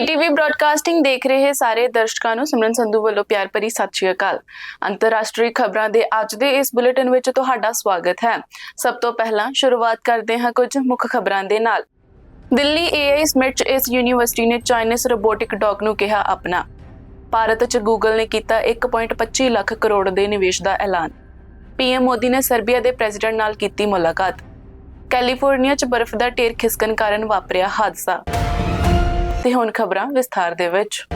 ਬੀਟੀਵੀ broadcasting ਦੇਖ ਰਹੇ ਸਾਰੇ ਦਰਸ਼ਕਾਂ ਨੂੰ ਸਿਮਰਨ ਸੰਧੂ ਵੱਲੋਂ ਪਿਆਰ ਭਰੀ ਸਤਿ ਸ਼੍ਰੀ ਅਕਾਲ। ਅੰਤਰਰਾਸ਼ਟਰੀ ਖਬਰਾਂ ਦੇ ਅੱਜ ਦੇ ਇਸ ਬੁਲੇਟਿਨ ਵਿੱਚ ਤੁਹਾਡਾ ਸਵਾਗਤ ਹੈ। ਸਭ ਤੋਂ ਪਹਿਲਾਂ ਸ਼ੁਰੂਆਤ ਕਰਦੇ ਹਾਂ ਕੁਝ ਮੁੱਖ ਖਬਰਾਂ ਦੇ ਨਾਲ। ਦਿੱਲੀ AI ਸਮਿਟ 'ਚ ਇਸ ਯੂਨੀਵਰਸਿਟੀ ਨੇ ਚਾਈਨੀਜ਼ ਰੋਬੋਟਿਕ ਡੌਗ ਨੂੰ ਕਿਹਾ ਆਪਣਾ ਭਾਰਤ 'ਚ ਗੂਗਲ ਨੇ ਕੀਤਾ 1.25 ਲੱਖ ਕਰੋੜ ਦੇ ਨਿਵੇਸ਼ ਦਾ ਐਲਾਨ। ਪੀਐਮ ਮੋਦੀ ਨੇ ਸਰਬੀਆ ਦੇ ਪ੍ਰੈਜ਼ੀਡੈਂਟ ਨਾਲ ਕੀਤੀ ਮੁਲਾਕਾਤ। ਕੈਲੀਫੋਰਨੀਆ 'ਚ ਬਰਫ਼ ਦਾ ਢੇਰ ਖਿਸਕਣ ਕਾਰਨ ਵਾਪਰਿਆ ਹਾਦਸਾ। ਤੇ ਹੁਣ ਖਬਰਾਂ ਵਿਸਥਾਰ ਦੇ ਵਿੱਚ।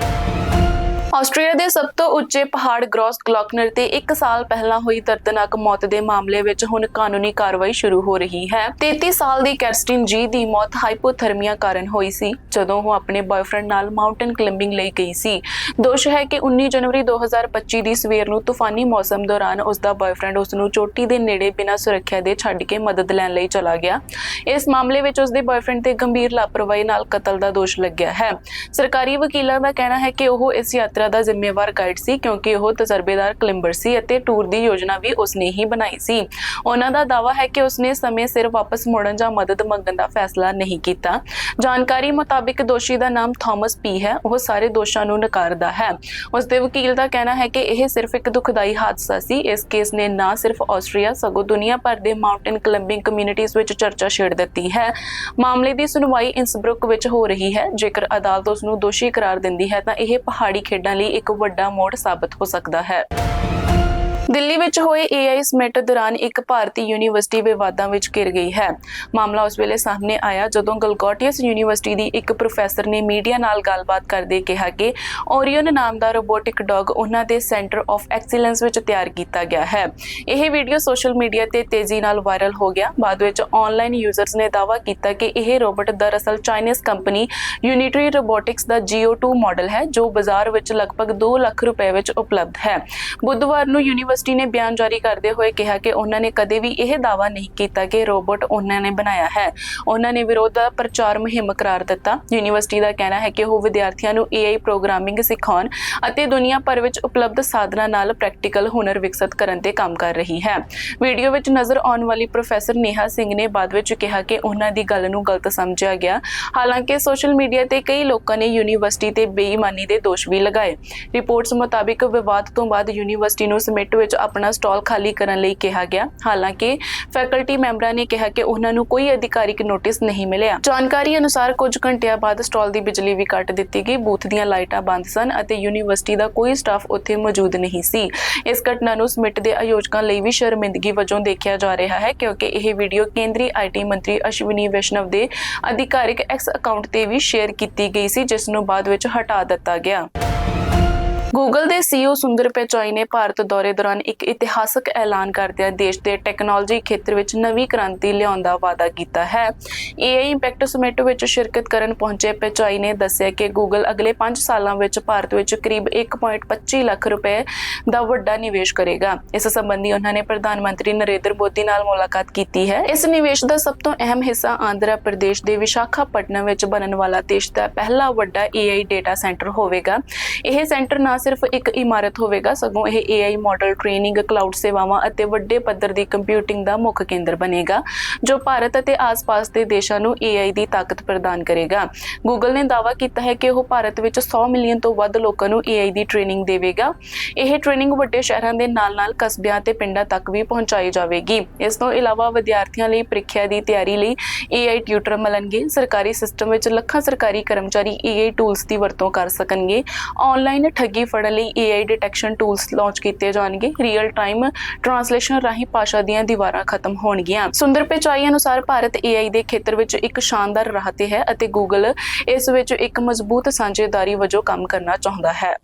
ਆਸਟ੍ਰੇਲੀਆ ਦੇ ਸਭ ਤੋਂ ਉੱਚੇ ਪਹਾੜ ਗ੍ਰੋਸ ਗਲੌਕਨਰ ਤੇ 1 ਸਾਲ ਪਹਿਲਾਂ ਹੋਈ ਦਰਦਨਾਕ ਮੌਤ ਦੇ ਮਾਮਲੇ ਵਿੱਚ ਹੁਣ ਕਾਨੂੰਨੀ ਕਾਰਵਾਈ ਸ਼ੁਰੂ ਹੋ ਰਹੀ ਹੈ। 33 ਸਾਲ ਦੀ ਕੈਰਸਟਿਨ ਜੀ ਦੀ ਮੌਤ ਹਾਈਪੋਥਰਮੀਆ ਕਾਰਨ ਹੋਈ ਸੀ, ਜਦੋਂ ਉਹ ਆਪਣੇ ਬॉयਫ੍ਰੈਂਡ ਨਾਲ ਮਾਊਂਟਨ ਕਲਿੰਬਿੰਗ ਲਈ ਗਈ ਸੀ। ਦੋਸ਼ ਹੈ ਕਿ 19 ਜਨਵਰੀ 2025 ਦੀ ਸਵੇਰ ਨੂੰ ਤੂਫਾਨੀ ਮੌਸਮ ਦੌਰਾਨ ਉਸ ਦਾ ਬॉयਫ੍ਰੈਂਡ ਉਸ ਨੂੰ ਚੋਟੀ ਦੇ ਨੇੜੇ ਬਿਨਾਂ ਸੁਰੱਖਿਆ ਦੇ ਛੱਡ ਕੇ ਮਦਦ ਲੈਣ ਲਈ ਚਲਾ ਗਿਆ। ਇਸ ਮਾਮਲੇ ਵਿੱਚ ਉਸ ਦੇ ਬॉयਫ੍ਰੈਂਡ ਤੇ ਗੰਭੀਰ ਲਾਪਰਵਾਹੀ ਨਾਲ ਕਤਲ ਦਾ ਦੋਸ਼ ਲੱਗਿਆ ਹੈ। ਸਰਕਾਰੀ ਵਕੀਲਾਂ ਦਾ ਕਹਿਣਾ ਹੈ ਕਿ ਉਹ ਇਸ ਯਾਤਰਾ ਦਾ ਜ਼ਿੰਮੇਵਾਰ ਗਾਈਡ ਸੀ ਕਿਉਂਕਿ ਉਹ ਤਜਰਬੇਦਾਰ ਕਲਿੰਬਰ ਸੀ ਅਤੇ ਟੂਰ ਦੀ ਯੋਜਨਾ ਵੀ ਉਸਨੇ ਹੀ ਬਣਾਈ ਸੀ। ਉਹਨਾਂ ਦਾ ਦਾਅਵਾ ਹੈ ਕਿ ਉਸਨੇ ਸਮੇਂ ਸਿਰ ਵਾਪਸ ਮੁੜਨ ਜਾਂ ਮਦਦ ਮੰਗਣ ਦਾ ਫੈਸਲਾ ਨਹੀਂ ਕੀਤਾ। ਜਾਣਕਾਰੀ ਮੁਤਾਬਿਕ ਦੋਸ਼ੀ ਦਾ ਨਾਮ ਥਾਮਸ ਪੀ ਹੈ। ਉਹ ਸਾਰੇ ਦੋਸ਼ਾਂ ਨੂੰ ਨਕਾਰਦਾ ਹੈ। ਉਸ ਦੇ ਵਕੀਲ ਦਾ ਕਹਿਣਾ ਹੈ ਕਿ ਇਹ ਸਿਰਫ ਇੱਕ ਦੁਖਦਾਈ ਹਾਦਸਾ ਸੀ। ਇਸ ਕੇਸ ਨੇ ਨਾ ਸਿਰਫ ਆਸਟਰੀਆ, ਸਗੋਂ ਦੁਨੀਆ ਭਰ ਦੇ ਮਾਊਂਟੇਨ ਕਲੰਬਿੰਗ ਕਮਿਊਨਿਟੀਆਂ ਵਿੱਚ ਚਰਚਾ ਛੇੜ ਦਿੱਤੀ ਹੈ। ਮਾਮਲੇ ਦੀ ਸੁਣਵਾਈ ਇਨਸਬਰੁਕ ਵਿੱਚ ਹੋ ਰਹੀ ਹੈ। ਜੇਕਰ ਅਦਾਲਤ ਉਸ ਨੂੰ ਦੋਸ਼ੀ ਕਰਾਰ ਦਿੰਦੀ ਹੈ ਤਾਂ ਇਹ ਪਹਾੜੀ ਖੇਡਾਂ ਲਈ ਇੱਕ ਵੱਡਾ ਮੋੜ ਸਾਬਤ ਹੋ ਸਕਦਾ ਹੈ। ਦਿੱਲੀ ਵਿੱਚ ਹੋਏ AI ਸਮਿਟ ਦੌਰਾਨ ਇੱਕ ਭਾਰਤੀ ਯੂਨੀਵਰਸਿਟੀ ਵਿਵਾਦਾਂ ਵਿੱਚ ਘਿਰ ਗਈ ਹੈ। ਮਾਮਲਾ ਉਸ ਵੇਲੇ ਸਾਹਮਣੇ ਆਇਆ ਜਦੋਂ ਗਲਗੋਟੀਅਸ ਯੂਨੀਵਰਸਿਟੀ ਦੀ ਇੱਕ ਪ੍ਰੋਫੈਸਰ ਨੇ ਮੀਡੀਆ ਨਾਲ ਗੱਲਬਾਤ ਕਰਦੇ ਕਿਹਾ ਕਿ ਓਰੀਅਨ ਨਾਮ ਦਾ ਰੋਬੋਟਿਕ ਡੌਗ ਉਹਨਾਂ ਦੇ ਸੈਂਟਰ ਆਫ ਐਕਸੀਲੈਂਸ ਵਿੱਚ ਤਿਆਰ ਕੀਤਾ ਗਿਆ ਹੈ। ਇਹ ਵੀਡੀਓ ਸੋਸ਼ਲ ਮੀਡੀਆ ਤੇ ਤੇਜ਼ੀ ਨਾਲ ਵਾਇਰਲ ਹੋ ਗਿਆ। ਬਾਅਦ ਵਿੱਚ ਆਨਲਾਈਨ ਯੂਜ਼ਰਸ ਨੇ ਦਾਅਵਾ ਕੀਤਾ ਕਿ ਇਹ ਰੋਬੋਟ ਦਰਅਸਲ ਚਾਈਨੀਜ਼ ਕੰਪਨੀ ਯੂਨਿਟਰੀ ਰੋਬੋਟਿਕਸ ਦਾ GO2 ਮਾਡਲ ਹੈ, ਜੋ ਬਾਜ਼ਾਰ ਵਿੱਚ ਲਗਭਗ 2 ਲੱਖ ਰੁਪਏ ਵਿੱਚ ਉਪਲਬਧ ਹੈ। ਬੁੱਧਵਾਰ ਨੂੰ ਯੂਨੀਵਰਸਿਟੀ ਨੇ ਬਿਆਨ ਜਾਰੀ ਕਰਦੇ ਹੋਏ ਕਿਹਾ ਕਿ ਉਹਨਾਂ ਨੇ ਕਦੇ ਵੀ ਇਹ ਦਾਅਵਾ ਨਹੀਂ ਕੀਤਾ ਕਿ ਰੋਬੋਟ ਉਹਨਾਂ ਨੇ ਬਣਾਇਆ ਹੈ। ਉਹਨਾਂ ਨੇ ਵਿਰੋਧ ਦਾ ਪ੍ਰਚਾਰ ਮੁਹਿੰਮ ਕਰਾਰ ਦਿੱਤਾ। ਯੂਨੀਵਰਸਿਟੀ ਦਾ ਕਹਿਣਾ ਹੈ ਕਿ ਉਹ ਵਿਦਿਆਰਥੀਆਂ ਨੂੰ AI ਪ੍ਰੋਗਰਾਮਿੰਗ ਸਿਖਾਉਣ ਅਤੇ ਦੁਨੀਆ ਭਰ ਵਿੱਚ ਉਪਲਬਧ ਸਾਧਨਾਂ ਨਾਲ ਪ੍ਰੈਕਟੀਕਲ ਹੁਨਰ ਵਿਕਸਿਤ ਕਰਨ ਤੇ ਕੰਮ ਕਰ ਰਹੀ ਹੈ। ਵੀਡੀਓ ਵਿੱਚ ਨਜ਼ਰ ਆਉਣ ਵਾਲੀ ਪ੍ਰੋਫੈਸਰ ਨੇਹਾ ਸਿੰਘ ਨੇ ਬਾਅਦ ਵਿੱਚ ਕਿਹਾ ਕਿ ਉਹਨਾਂ ਦੀ ਗੱਲ ਨੂੰ ਗਲਤ ਸਮਝਿਆ ਗਿਆ। ਹਾਲਾਂਕਿ ਸੋਸ਼ਲ ਮੀਡੀਆ ਤੇ ਕਈ ਲੋਕਾਂ ਨੇ ਯੂਨੀਵਰਸਿਟੀ ਤੇ ਬੇਈਮਾਨੀ ਦੇ ਦੋਸ਼ ਵੀ ਲਗਾਏ। ਰਿਪੋਰਟਸ ਮੁਤਾਬਿਕ ਵਿਵਾਦ ਤੋਂ ਬਾਅਦ ਯੂਨੀਵਰਸਿਟੀ ਨੂੰ ਸਮਿਟ ਵਿੱਚ ਆਪਣਾ ਸਟਾਲ ਖਾਲੀ ਕਰਨ ਲਈ ਕਿਹਾ ਗਿਆ। ਹਾਲਾਂਕਿ, ਫੈਕਲਟੀ ਮੈਂਬਰਾਂ ਨੇ ਕਿਹਾ ਕਿ ਉਹਨਾਂ ਨੂੰ ਕੋਈ ਅਧਿਕਾਰਿਕ ਨੋਟਿਸ ਨਹੀਂ ਮਿਲਿਆ। ਜਾਣਕਾਰੀ ਅਨੁਸਾਰ ਕੁਝ ਘੰਟਿਆਂ ਬਾਅਦ ਸਟਾਲ ਦੀ ਬਿਜਲੀ ਵੀ ਕੱਟ ਦਿੱਤੀ ਗਈ। ਬੂਥ ਦੀਆਂ ਲਾਈਟਾਂ ਬੰਦ ਸਨ ਅਤੇ ਯੂਨੀਵਰਸਿਟੀ ਦਾ ਕੋਈ ਸਟਾਫ ਉੱਥੇ ਮੌਜੂਦ ਨਹੀਂ ਸੀ। ਇਸ ਘਟਨਾ ਨੂੰ ਸਮਿਟ ਦੇ ਆਯੋਜਕਾਂ ਲਈ ਵੀ ਸ਼ਰਮਿੰਦਗੀ ਵਜੋਂ ਦੇਖਿਆ ਜਾ ਰਿਹਾ ਹੈ ਕਿਉਂਕਿ ਇਹ ਵੀਡੀਓ ਕੇਂਦਰੀ ਆਈਟੀ ਮੰਤਰੀ ਅਸ਼ਵਨੀ ਵੈਸ਼ਨਵ ਦੇ ਅਧਿਕਾਰਿਕ ਐਕਸ ਅਕਾਊਂਟ ਤੇ ਵੀ ਸ਼ੇਅਰ ਕੀਤੀ ਗਈ ਸੀ, ਜਿਸ ਨੂੰ ਬਾਅਦ ਵਿੱਚ ਹਟਾ ਦਿੱਤਾ ਗਿਆ। ਗੂਗਲ ਦੇ ਸੀਈਓ ਸੁੰਦਰ ਪਿਚਾਈ ਨੇ ਭਾਰਤ ਦੌਰੇ ਦੌਰਾਨ ਇੱਕ ਇਤਿਹਾਸਕ ਐਲਾਨ ਕਰਦਿਆਂ ਦੇਸ਼ ਦੇ ਟੈਕਨੋਲੋਜੀ ਖੇਤਰ ਵਿੱਚ ਨਵੀਂ ਕ੍ਰਾਂਤੀ ਲਿਆਉਣ ਦਾ ਵਾਅਦਾ ਕੀਤਾ ਹੈ। AI ਇੰਪੈਕਟ ਸਮਿਟ ਵਿੱਚ ਸ਼ਿਰਕਤ ਕਰਨ ਪਹੁੰਚੇ ਪਿਚਾਈ ਨੇ ਦੱਸਿਆ ਕਿ ਗੂਗਲ ਅਗਲੇ 5 ਸਾਲਾਂ ਵਿੱਚ ਭਾਰਤ ਵਿੱਚ ਕਰੀਬ 1.25 ਲੱਖ ਰੁਪਏ ਦਾ ਵੱਡਾ ਨਿਵੇਸ਼ ਕਰੇਗਾ। ਇਸ ਸੰਬੰਧੀ ਉਹਨਾਂ ਨੇ ਪ੍ਰਧਾਨ ਮੰਤਰੀ ਨਰਿੰਦਰ ਮੋਦੀ ਨਾਲ ਮੁਲਾਕਾਤ ਕੀਤੀ ਹੈ। ਇਸ ਨਿਵੇਸ਼ ਦਾ ਸਭ ਤੋਂ ਅਹਿਮ ਹਿੱਸਾ ਆਂਧਰਾ ਪ੍ਰਦੇਸ਼ ਦੇ ਵਿਸ਼ਾਖਾਪਟਨਮ ਵਿੱਚ ਬਣਨ ਵਾਲਾ ਦੇਸ਼ ਦਾ ਪਹਿਲਾ ਵੱਡਾ AI ਡਾਟਾ ਸੈਂਟਰ ਹੋਵੇਗਾ। ਇਹ ਸੈਂਟਰ ਨਾ ਸਿਰਫ ਇੱਕ ਇਮਾਰਤ ਹੋਵੇਗਾ, ਸਗੋਂ ਇਹ AI ਮਾਡਲ ਟ੍ਰੇਨਿੰਗ ਕਲਾਊਡ ਸੇਵਾਵਾਂ ਅਤੇ ਵੱਡੇ ਪੱਧਰ ਦੀ ਕੰਪਿਊਟਿੰਗ ਦਾ ਮੁੱਖ ਕੇਂਦਰ ਬਣੇਗਾ, ਜੋ ਭਾਰਤ ਅਤੇ ਆਸ-ਪਾਸ ਦੇ ਦੇਸ਼ਾਂ ਨੂੰ AI ਦੀ ਤਾਕਤ ਪ੍ਰਦਾਨ ਕਰੇਗਾ। ਗੂਗਲ ਨੇ ਦਾਅਵਾ ਕੀਤਾ ਹੈ ਕਿ ਉਹ ਭਾਰਤ ਵਿੱਚ 100 ਮਿਲੀਅਨ ਤੋਂ ਵੱਧ ਲੋਕਾਂ ਨੂੰ AI ਦੀ ਟ੍ਰੇਨਿੰਗ ਦੇਵੇਗਾ। ਇਹ ਟ੍ਰੇਨਿੰਗ ਵੱਡੇ ਸ਼ਹਿਰਾਂ ਦੇ ਨਾਲ-ਨਾਲ ਕਸਬਿਆਂ ਤੇ ਪਿੰਡਾਂ ਤੱਕ ਵੀ ਪਹੁੰਚਾਈ ਜਾਵੇਗੀ। ਇਸ ਤੋਂ ਇਲਾਵਾ ਵਿਦਿਆਰਥੀਆਂ ਲਈ ਪ੍ਰੀਖਿਆ ਦੀ ਤਿਆਰੀ ਲਈ AI ਟਿਊਟਰ ਮਿਲਣਗੇ। ਸਰਕਾਰੀ ਸਿਸਟਮ ਵਿੱਚ ਲੱਖਾਂ ਸਰਕਾਰੀ ਕਰਮਚਾਰੀ AI ਟੂਲਸ ਦੀ ਵਰਤੋਂ ਕਰ ਸਕਣਗੇ। ਆਨਲਾਈਨ ਠੱਗੀ ਫੜਨ ਲਈ AI ਡਿਟੈਕਸ਼ਨ ਟੂਲਸ ਲਾਂਚ ਕੀਤੇ ਜਾਣਗੇ। ਰੀਅਲ ਟਾਈਮ ਟ੍ਰਾਂਸਲੇਸ਼ਨ ਰਾਹੀਂ ਭਾਸ਼ਾ ਦੀਆਂ ਦੀਵਾਰਾਂ ਖਤਮ ਹੋਣਗੀਆਂ। ਸੁੰਦਰ ਪਿਚਾਈ ਅਨੁਸਾਰ ਭਾਰਤ AI ਦੇ ਖੇਤਰ ਵਿੱਚ ਇੱਕ ਸ਼ਾਨਦਾਰ ਰਾਹ ਤੇ ਹੈ ਅਤੇ ਗੂਗਲ ਇਸ ਵਿੱਚ ਇੱਕ ਮਜ਼ਬੂਤ ਸਾਂਝੇਦਾਰੀ ਵਜੋਂ ਕੰਮ ਕਰਨਾ ਚਾਹੁੰਦਾ ਹੈ।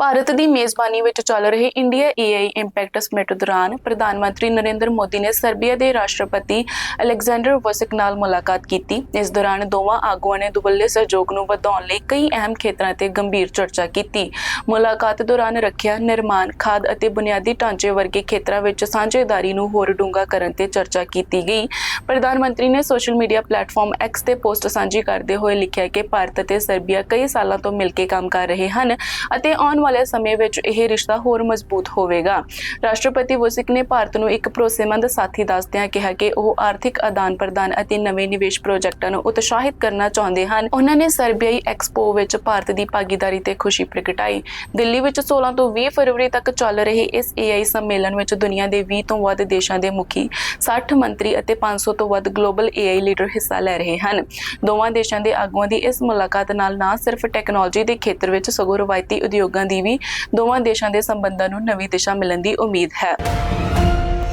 ਭਾਰਤ ਦੀ ਮੇਜ਼ਬਾਨੀ ਵਿੱਚ ਚੱਲ ਰਹੇ ਇੰਡੀਆ AI ਇੰਪੈਕਟ ਸਮਿਟ ਦੌਰਾਨ ਪ੍ਰਧਾਨ ਮੰਤਰੀ ਨਰਿੰਦਰ ਮੋਦੀ ਨੇ ਸਰਬੀਆ ਦੇ ਰਾਸ਼ਟਰਪਤੀ ਅਲੈਗਜ਼ੈਂਡਰ ਵਸਿਕ ਨਾਲ ਮੁਲਾਕਾਤ ਕੀਤੀ। ਇਸ ਦੌਰਾਨ ਦੋਵਾਂ ਆਗੂਆਂ ਨੇ ਦੁਬੱਲੇ ਸਹਿਯੋਗ ਨੂੰ ਵਧਾਉਣ ਲਈ ਕਈ ਅਹਿਮ ਖੇਤਰਾਂ ਤੇ ਗੰਭੀਰ ਚਰਚਾ ਕੀਤੀ। ਮੁਲਾਕਾਤ ਦੌਰਾਨ ਰੱਖਿਆ ਨਿਰਮਾਣ, ਖਾਦ ਅਤੇ ਬੁਨਿਆਦੀ ਢਾਂਚੇ ਵਰਗੇ ਖੇਤਰਾਂ ਵਿੱਚ ਸਾਂਝੇਦਾਰੀ ਨੂੰ ਹੋਰ ਡੂੰਘਾ ਕਰਨ ਤੇ ਚਰਚਾ ਕੀਤੀ ਗਈ। ਪ੍ਰਧਾਨ ਮੰਤਰੀ ਨੇ ਸੋਸ਼ਲ ਮੀਡੀਆ ਪਲੇਟਫਾਰਮ ਐਕਸ ਤੇ ਪੋਸਟ ਸਾਂਝੀ ਕਰਦੇ ਹੋਏ ਲਿਖਿਆ ਕਿ ਭਾਰਤ ਅਤੇ ਸਰਬੀਆ ਕਈ ਸਾਲਾਂ ਤੋਂ ਮਿਲ ਕੇ ਕੰਮ ਕਰ ਰਹੇ ਹਨ ਅਤੇ ਆਉਣ ਵਾਲੇ ਸਮੇਂ ਵਿੱਚ ਇਹ ਰਿਸ਼ਤਾ ਹੋਰ ਮਜ਼ਬੂਤ ਹੋਵੇਗਾ। ਰਾਸ਼ਟਰਪਤੀ ਵੁਸਿਕ ਨੇ ਭਾਰਤ ਨੂੰ ਇੱਕ ਭਰੋਸੇਮੰਦ ਸਾਥੀ ਦੱਸਦਿਆਂ ਕਿਹਾ ਕਿ ਉਹ ਆਰਥਿਕ ਆਦਾਨ ਪ੍ਰਦਾਨ ਅਤੇ ਨਵੇਂ ਨਿਵੇਸ਼ ਪ੍ਰੋਜੈਕਟਾਂ ਨੂੰ ਉਤਸ਼ਾਹਿਤ ਕਰਨਾ ਚਾਹੁੰਦੇ ਹਨ। ਉਹਨਾਂ ਨੇ ਸਰਬੀਆਈ ਐਕਸਪੋ ਵਿੱਚ ਭਾਰਤ ਦੀ ਭਾਗੀਦਾਰੀ ਤੇ ਖੁਸ਼ੀ ਪ੍ਰਗਟਾਈ। ਦਿੱਲੀ ਵਿੱਚ 16 ਤੋਂ 20 ਫਰਵਰੀ ਤੱਕ ਚੱਲ ਰਹੇ ਇਸ AI ਸੰਮੇਲਨ ਵਿੱਚ ਦੁਨੀਆ ਦੇ 20 ਤੋਂ ਵੱਧ ਦੇਸ਼ਾਂ ਦੇ ਮੁਖੀ 60 ਮੰਤਰੀ ਅਤੇ 500 ਤੋਂ ਵੱਧ ਗਲੋਬਲ AI ਲੀਡਰ ਹਿੱਸਾ ਲੈ ਰਹੇ ਹਨ। ਦੋਵਾਂ ਦੇਸ਼ਾਂ ਦੇ ਆਗੂਆਂ ਦੀ ਇਸ ਮੁਲਾਕਾਤ ਨਾਲ ਨਾ ਸਿਰਫ ਟੈਕਨੋਲੋਜੀ ਦੇ ਖੇਤਰ ਵਿੱਚ ਸਗੋਂ ਰਵਾਇਤੀ ਉਦਯੋਗਾਂ ਦੀ ਵੀ ਦੋਵਾਂ ਦੇਸ਼ਾਂ ਦੇ ਸੰਬੰਧਾਂ ਨੂੰ ਨਵੀਂ ਦਿਸ਼ਾ ਮਿਲਣ ਦੀ ਉਮੀਦ ਹੈ।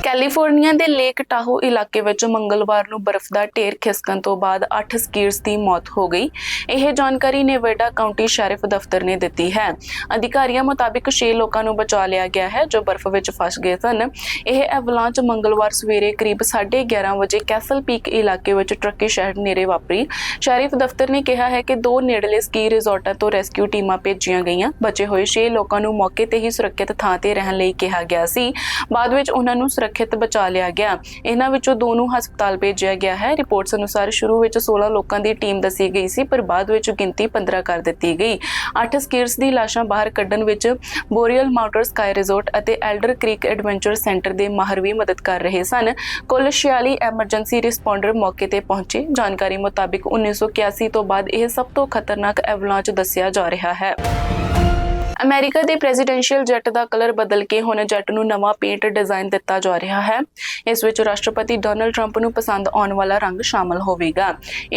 ਕੈਲੀਫੋਰਨੀਆ ਦੇ ਲੇਕ ਟਾਹੋ ਇਲਾਕੇ ਵਿੱਚ ਮੰਗਲਵਾਰ ਨੂੰ ਬਰਫ਼ ਦਾ ਢੇਰ ਖਿਸਕਣ ਤੋਂ ਬਾਅਦ 8 ਸਕੀਰਸ ਦੀ ਮੌਤ ਹੋ ਗਈ। ਇਹ ਜਾਣਕਾਰੀ ਨੇਵਾਡਾ ਕਾਉਂਟੀ ਸ਼ੈਰਿਫ ਦਫ਼ਤਰ ਨੇ ਦਿੱਤੀ ਹੈ। ਅਧਿਕਾਰੀਆਂ ਮੁਤਾਬਿਕ 6 ਲੋਕਾਂ ਨੂੰ ਬਚਾ ਲਿਆ ਗਿਆ ਹੈ ਜੋ ਬਰਫ਼ ਵਿੱਚ ਫਸ ਗਏ ਸਨ। ਇਹ ਐਵਲਾਂਚ ਮੰਗਲਵਾਰ ਸਵੇਰੇ ਕਰੀਬ 11:30 ਵਜੇ ਕੈਸਲ ਪੀਕ ਇਲਾਕੇ ਵਿੱਚ ਟਰੱਕੀ ਸ਼ਹਿਰ ਨੇੜੇ ਵਾਪਰੀ। ਸ਼ੈਰਿਫ ਦਫ਼ਤਰ ਨੇ ਕਿਹਾ ਹੈ ਕਿ ਦੋ ਨੇੜਲੇ ਸਕੀ ਰਿਜ਼ੋਰਟਾਂ ਤੋਂ ਰੈਸਕਿਊ ਟੀਮਾਂ ਭੇਜੀਆਂ ਗਈਆਂ। ਬਚੇ ਹੋਏ 6 ਲੋਕਾਂ ਨੂੰ ਮੌਕੇ ਤੇ ਹੀ ਸੁਰੱਖਿਅਤ ਥਾਂ ਤੇ ਰਹਿਣ ਲਈ ਕਿਹਾ ਗਿਆ ਸੀ। ਬਾਅਦ ਵਿੱਚ ਉਹਨਾਂ ਨੂੰ ਸੁਰੱਖਿਅਤ ਬਚਾ ਲਿਆ ਗਿਆ। ਇਹਨਾਂ ਵਿੱਚੋਂ ਦੋ ਨੂੰ ਹਸਪਤਾਲ ਭੇਜਿਆ ਗਿਆ ਹੈ। ਰਿਪੋਰਟਸ ਅਨੁਸਾਰ ਸ਼ੁਰੂ ਵਿੱਚ 16 ਲੋਕਾਂ ਦੀ ਟੀਮ ਦੱਸੀ ਗਈ ਸੀ, ਪਰ ਬਾਅਦ ਵਿੱਚ ਗਿਣਤੀ 15 ਕਰ ਦਿੱਤੀ ਗਈ। 8 ਸਕੀਰਸ ਦੀ ਲਾਸ਼ਾਂ ਬਾਹਰ ਕੱਢਣ ਵਿੱਚ ਬੋਰੀਅਲ ਮਾਊਂਟਰ ਸਕਾਈ ਰਿਜ਼ੋਰਟ ਅਤੇ ਐਲਡਰ ਕ੍ਰੀਕ ਐਡਵੈਂਚਰ ਸੈਂਟਰ ਦੇ ਮਾਹਰ ਵੀ ਮਦਦ ਕਰ ਰਹੇ ਸਨ। ਕੁੱਲ 46 ਐਮਰਜੈਂਸੀ ਰਿਸਪੌਂਡਰ ਮੌਕੇ ਤੇ ਪਹੁੰਚੇ। ਜਾਣਕਾਰੀ ਮੁਤਾਬਿਕ 1981 ਤੋਂ ਬਾਅਦ ਇਹ ਸਭ ਤੋਂ ਖਤਰਨਾਕ ਐਵਲਾਂਚ ਦੱਸਿਆ ਜਾ ਰਿਹਾ ਹੈ। ਅਮਰੀਕਾ ਦੇ ਪ੍ਰੈਜ਼ੀਡੈਂਸ਼ੀਅਲ ਜੈਟ ਦਾ ਕਲਰ ਬਦਲ ਕੇ ਹੁਣ ਜੈਟ ਨੂੰ ਨਵਾਂ ਪੇਂਟ ਡਿਜ਼ਾਈਨ ਦਿੱਤਾ ਜਾ ਰਿਹਾ ਹੈ। ਇਸ ਵਿੱਚ ਰਾਸ਼ਟਰਪਤੀ ਡੋਨਲਡ ਟਰੰਪ ਨੂੰ ਪਸੰਦ ਆਉਣ ਵਾਲਾ ਰੰਗ ਸ਼ਾਮਲ ਹੋਵੇਗਾ।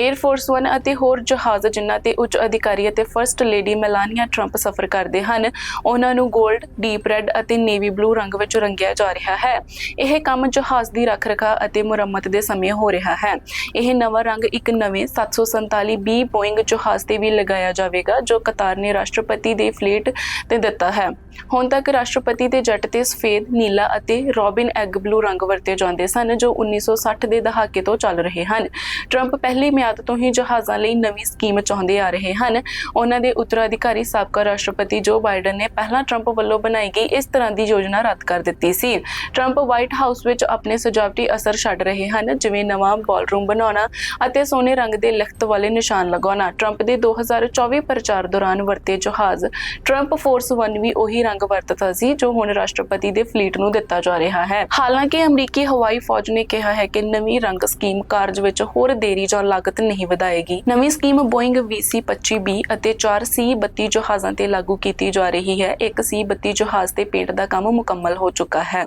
에ਅਰ ਫੋਰਸ 1 ਅਤੇ ਹੋਰ ਜਹਾਜ਼ ਜਿਨ੍ਹਾਂ ਤੇ ਉੱਚ ਅਧਿਕਾਰੀ ਅਤੇ ਫਰਸਟ ਲੇਡੀ ਮੈਲਾਨੀਆ ਟਰੰਪ ਸਫ਼ਰ ਕਰਦੇ ਹਨ ਉਹਨਾਂ ਨੂੰ 골ਡ, ਡੀਪ ਰੈੱਡ ਅਤੇ ਨੇਵੀ ਬਲੂ ਰੰਗ ਵਿੱਚ ਰੰਗਿਆ ਜਾ ਰਿਹਾ ਹੈ। ਇਹ ਕੰਮ ਜਹਾਜ਼ ਦੀ ਰੱਖ-ਰਖਾਅ ਅਤੇ ਮੁਰੰਮਤ ਦੇ ਸਮੇਂ ਹੋ ਰਿਹਾ ਹੈ। ਇਹ ਨਵਾਂ ਰੰਗ ਇੱਕ ਨਵੇਂ 747 ਬੀ ਬੋਇੰਗ ਜਹਾਜ਼ ਤੇ ਵੀ ਲਗਾਇਆ ਜਾਵੇਗਾ ਜੋ ਕਤਾਰ ਨੇ ਰਾਸ਼ਟਰਪਤੀ ਦੇ ਫਲੀਟ ਤੇ ਦਿੱਤਾ ਹੈ। ਹੁਣ ਤੱਕ ਰਾਸ਼ਟਰਪਤੀ ਦੇ ਜੱਟ ਤੇ ਸਫੇਦ, ਨੀਲਾ ਅਤੇ ਰੋਬਿਨ ਐਗ ਬਲੂ ਰੰਗ ਵਰਤੇ ਜਾਂਦੇ ਸਨ, ਜੋ 1960 ਦੇ ਦਹਾਕੇ ਤੋਂ ਚੱਲ ਰਹੇ ਹਨ। ਟਰੰਪ ਪਹਿਲੀ ਮਿਆਦ ਤੋਂ ਹੀ ਜਹਾਜ਼ਾਂ ਲਈ ਨਵੀਂ ਸਕੀਮ ਚਾਹੁੰਦੇ ਆ ਰਹੇ ਹਨ। ਉਹਨਾਂ ਦੇ ਉੱਤਰਾਧਿਕਾਰੀ ਸਾਬਕਾ ਰਾਸ਼ਟਰਪਤੀ ਜੋ ਬਾਈਡਨ ਨੇ ਪਹਿਲਾਂ ਟਰੰਪ ਵੱਲੋਂ ਬਣਾਈ ਗਈ ਇਸ ਤਰ੍ਹਾਂ ਦੀ ਯੋਜਨਾ ਰੱਦ ਕਰ ਦਿੱਤੀ ਸੀ। ਟਰੰਪ ਵਾਈਟ ਹਾਊਸ ਵਿੱਚ ਆਪਣੇ ਸਜਾਵਟੀ ਅਸਰ ਛੱਡ ਰਹੇ ਹਨ, ਜਿਵੇਂ ਨਵਾਂ ਬਾਲਰੂਮ ਬਣਾਉਣਾ ਅਤੇ ਸੋਨੇ ਰੰਗ ਦੇ ਲਿਖਤ ਵਾਲੇ ਨਿਸ਼ਾਨ ਲਗਾਉਣਾ। ਟਰੰਪ ਦੇ 2024 ਪ੍ਰਚਾਰ ਦੌਰਾਨ ਵਰਤੇ ਜਹਾਜ਼। ਟਰੰਪ ਫੋਰਸ 1 ਵੀ ਉਹੀ ਰੰਗ ਵਰਤਦਾ ਸੀ, ਜੋ ਹੁਣ ਰਾਸ਼ਟਰਪਤੀ ਦੇ ਫਲੀਟ ਨੂੰ ਦਿੱਤਾ ਜਾ ਰਿਹਾ ਹੈ। ਹਾਲਾਂਕਿ ਅਮਰੀਕੀ ਹਵਾਈ ਫੌਜ ਨੇ ਕਿਹਾ ਹੈ ਕਿ ਨਵੀਂ ਰੰਗ ਸਕੀਮ ਕਾਰਜ ਵਿੱਚ ਹੋਰ ਦੇਰੀ ਜਾਂ ਲਾਗਤ ਨਹੀਂ ਵਧਾਏਗੀ। ਨਵੀਂ ਸਕੀਮ ਬੋਇੰਗ VC-25B ਅਤੇ 4 C-32 ਜਹਾਜ਼ਾਂ ਤੇ ਲਾਗੂ ਕੀਤੀ ਜਾ ਰਹੀ ਹੈ। ਇੱਕ C-32 ਜਹਾਜ਼ ਤੇ ਪੇਂਟ ਦਾ ਕੰਮ ਮੁਕੰਮਲ ਹੋ ਚੁੱਕਾ ਹੈ।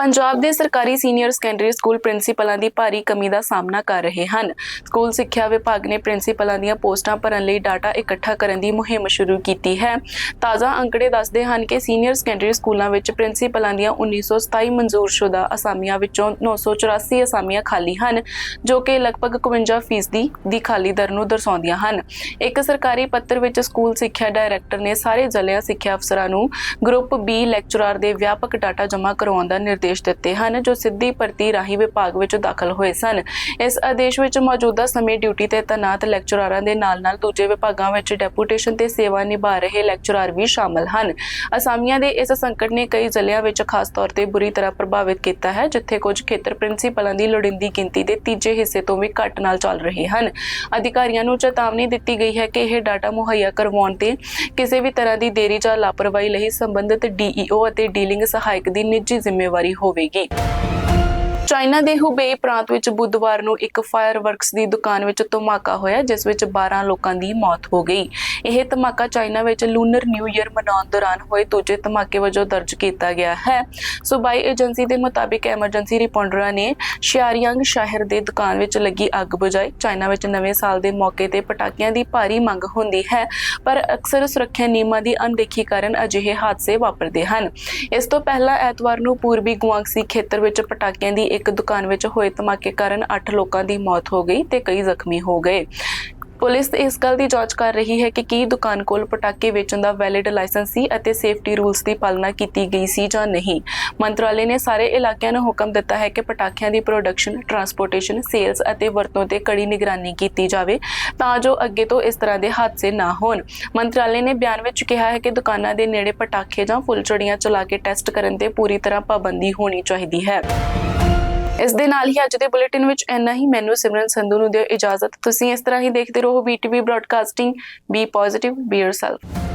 ਪੰਜਾਬ ਦੇ ਸਰਕਾਰੀ ਸੀਨੀਅਰ ਸੈਕੰਡਰੀ ਸਕੂਲ ਪ੍ਰਿੰਸੀਪਲਾਂ ਦੀ ਭਾਰੀ ਕਮੀ ਦਾ ਸਾਹਮਣਾ ਕਰ ਰਹੇ ਹਨ। ਸਕੂਲ ਸਿੱਖਿਆ ਵਿਭਾਗ ਨੇ ਪ੍ਰਿੰਸੀਪਲਾਂ ਦੀਆਂ ਪੋਸਟਾਂ ਭਰਨ ਲਈ ਡਾਟਾ ਇਕੱਠਾ ਕਰਨ ਦੀ ਮੁਹਿੰਮ ਸ਼ੁਰੂ ਕੀਤੀ ਹੈ। ਤਾਜ਼ਾ ਅੰਕੜੇ ਦੱਸਦੇ ਹਨ ਕਿ ਸੀਨੀਅਰ ਸੈਕੰਡਰੀ ਸਕੂਲਾਂ ਵਿੱਚ ਪ੍ਰਿੰਸੀਪਲਾਂ ਦੀਆਂ 1927 ਮਨਜ਼ੂਰਸ਼ੁਦਾ ਅਸਾਮੀਆਂ ਵਿੱਚੋਂ 984 ਅਸਾਮੀਆਂ ਖਾਲੀ ਹਨ, ਜੋ ਕਿ ਲਗਭਗ 51% ਦੀ ਖਾਲੀ ਦਰ ਨੂੰ ਦਰਸਾਉਂਦੀਆਂ ਹਨ। ਇੱਕ ਸਰਕਾਰੀ ਪੱਤਰ ਵਿੱਚ ਸਕੂਲ ਸਿੱਖਿਆ ਡਾਇਰੈਕਟਰ ਨੇ ਸਾਰੇ ਜ਼ਿਲ੍ਹਿਆਂ ਸਿੱਖਿਆ ਅਫਸਰਾਂ ਨੂੰ ਗਰੁੱਪ ਬੀ ਲੈਕਚਰਰ ਦੇ ਵਿਆਪਕ ਡਾਟਾ ਜਮ੍ਹਾਂ ਕਰਵਾਉਣ ਦਾ ਨਿਰਦੇਸ਼ ਦਿੱਤੇ ਹਨ ਜੋ ਸਿੱਧੀ ਭਰਤੀ ਰਾਹੀਂ ਵਿਭਾਗ ਵਿੱਚ ਦਾਖਲ ਹੋਏ ਸਨ। ਇਸ ਆਦੇਸ਼ ਵਿੱਚ ਮੌਜੂਦਾ ਸਮੇਂ ਡਿਊਟੀ ਤੇ ਤੈਨਾਤ ਲੈਕਚਰਾਰਾਂ ਦੇ ਨਾਲ-ਨਾਲ ਦੂਜੇ ਵਿਭਾਗਾਂ ਵਿੱਚ ਡੈਪੂਟੇਸ਼ਨ ਤੇ ਸੇਵਾ ਨਿਭਾ ਰਹੇ ਲੈਕਚਰਾਰ ਵੀ ਸ਼ਾਮਲ ਹਨ। ਅਸਾਮੀਆਂ ਦੇ ਇਸ ਸੰਕਟ ਨੇ ਕਈ ਜ਼ਿਲ੍ਹਿਆਂ ਵਿੱਚ ਖਾਸ ਤੌਰ ਤੇ ਬੁਰੀ ਤਰ੍ਹਾਂ ਪ੍ਰਭਾਵਿਤ ਕੀਤਾ ਹੈ, ਜਿੱਥੇ ਕੁਝ ਖੇਤਰ ਪ੍ਰਿੰਸੀਪਲਾਂ ਦੀ ਲੋੜੀਂਦੀ ਗਿਣਤੀ ਦੇ ਤੀਜੇ ਹਿੱਸੇ ਤੋਂ ਵੀ ਘੱਟ ਨਾਲ ਚੱਲ ਰਹੇ ਹਨ। ਅਧਿਕਾਰੀਆਂ ਨੂੰ ਚੇਤਾਵਨੀ ਦਿੱਤੀ ਗਈ ਹੈ ਕਿ ਇਹ ਡਾਟਾ ਮੁਹੱਈਆ ਕਰਵਾਉਣ ਤੇ ਕਿਸੇ ਵੀ ਤਰ੍ਹਾਂ ਦੀ ਦੇਰੀ ਜਾਂ ਲਾਪਰਵਾਹੀ ਲਈ ਸੰਬੰਧਿਤ ਡੀਈਓ ਅਤੇ ਡੀਲਿੰਗ ਸਹਾਇਕ ਦੀ ਨਿੱਜੀ ਜ਼ਿੰਮੇਵਾਰੀ ਹੋਵੇਗੀ। ਚਾਈਨਾ ਦੇ ਹੁਬੇਈ ਪ੍ਰਾਂਤ ਵਿੱਚ ਬੁੱਧਵਾਰ ਨੂੰ ਇੱਕ ਫਾਇਰਵਰਕਸ ਦੀ ਦੁਕਾਨ ਵਿੱਚ ਧਮਾਕਾ ਹੋਇਆ, ਜਿਸ ਵਿੱਚ 12 ਲੋਕਾਂ ਦੀ ਮੌਤ ਹੋ ਗਈ। ਇਹ ਧਮਾਕਾ ਚਾਈਨਾ ਵਿੱਚ ਲੂਨਰ ਨਿਊ ਈਅਰ ਮਨਾਉਣ ਦੌਰਾਨ ਹੋਏ ਦੂਜੇ ਧਮਾਕੇ ਵਜੋਂ ਦਰਜ ਕੀਤਾ ਗਿਆ ਹੈ। ਸੂਬਾਈ ਏਜੰਸੀ ਦੇ ਮੁਤਾਬਿਕ ਐਮਰਜੈਂਸੀ ਰਿਪੋਂਡਰਾਂ ਨੇ ਸ਼ਿਆਰੀਆਂਗ ਸ਼ਹਿਰ ਦੇ ਦੁਕਾਨ ਵਿੱਚ ਲੱਗੀ ਅੱਗ ਬੁਝਾਈ। ਚਾਈਨਾ ਵਿੱਚ ਨਵੇਂ ਸਾਲ ਦੇ ਮੌਕੇ ਤੇ ਪਟਾਕਿਆਂ ਦੀ ਭਾਰੀ ਮੰਗ ਹੁੰਦੀ ਹੈ, ਪਰ ਅਕਸਰ ਸੁਰੱਖਿਆ ਨਿਯਮਾਂ ਦੀ ਅਣਦੇਖੀ ਕਾਰਨ ਅਜਿਹੇ ਹਾਦਸੇ ਵਾਪਰਦੇ ਹਨ। ਇਸ ਤੋਂ ਪਹਿਲਾਂ ਐਤਵਾਰ ਨੂੰ ਪੂਰਬੀ ਗੁਆਂਗਸੀ ਖੇਤਰ ਵਿੱਚ ਪਟਾਕਿਆਂ ਦੀ ਇੱਕ ਦੁਕਾਨ ਵਿੱਚ ਹੋਏ ਧਮਾਕੇ ਕਾਰਨ 8 ਲੋਕਾਂ ਦੀ ਮੌਤ ਹੋ ਗਈ ਤੇ ਕਈ ਜ਼ਖਮੀ ਹੋ ਗਏ। ਪੁਲਿਸ ਇਸ ਗੱਲ ਦੀ ਜਾਂਚ ਕਰ ਰਹੀ ਹੈ ਕਿ ਕੀ ਦੁਕਾਨ ਕੋਲ ਪਟਾਕੇ ਵੇਚਣ ਦਾ ਵੈਲਿਡ ਲਾਇਸੈਂਸ ਸੀ ਅਤੇ ਸੇਫਟੀ ਰੂਲਸ ਦੀ ਪਾਲਣਾ ਕੀਤੀ ਗਈ ਸੀ ਜਾਂ ਨਹੀਂ। ਮੰਤਰਾਲੇ ਨੇ ਸਾਰੇ ਇਲਾਕਿਆਂ ਨੂੰ ਹੁਕਮ ਦਿੱਤਾ ਹੈ ਕਿ ਪਟਾਕਿਆਂ ਦੀ ਪ੍ਰੋਡਕਸ਼ਨ ਟਰਾਂਸਪੋਰਟੇਸ਼ਨ ਸੇਲਸ ਅਤੇ ਵਰਤੋਂ ਤੇ ਕੜੀ ਨਿਗਰਾਨੀ ਕੀਤੀ ਜਾਵੇ ਤਾਂ ਜੋ ਅੱਗੇ ਤੋਂ ਇਸ ਤਰ੍ਹਾਂ ਦੇ ਹਾਦਸੇ ਨਾ ਹੋਣ। ਮੰਤਰਾਲੇ ਨੇ ਬਿਆਨ ਵਿੱਚ ਕਿਹਾ ਹੈ ਕਿ ਦੁਕਾਨਾਂ ਦੇ ਨੇੜੇ ਪਟਾਕੇ ਜਾਂ ਫੁੱਲਝੜੀਆਂ ਚਲਾ ਕੇ ਟੈਸਟ ਕਰਨ ਤੇ ਪੂਰੀ ਤਰ੍ਹਾਂ ਪਾਬੰਦੀ ਹੋਣੀ ਚਾਹੀਦੀ ਹੈ। ਇਸ ਦੇ ਨਾਲ ਹੀ ਅੱਜ ਦੇ ਬੁਲੇਟਿਨ ਵਿੱਚ ਇੰਨਾ ਹੀ। ਮੈਨੂੰ ਸਿਮਰਨ ਸੰਧੂ ਨੂੰ ਦਿਓ ਇਜਾਜ਼ਤ। ਤੁਸੀਂ ਇਸ ਤਰ੍ਹਾਂ ਹੀ ਦੇਖਦੇ ਰਹੋ। BTV broadcasting be positive be yourself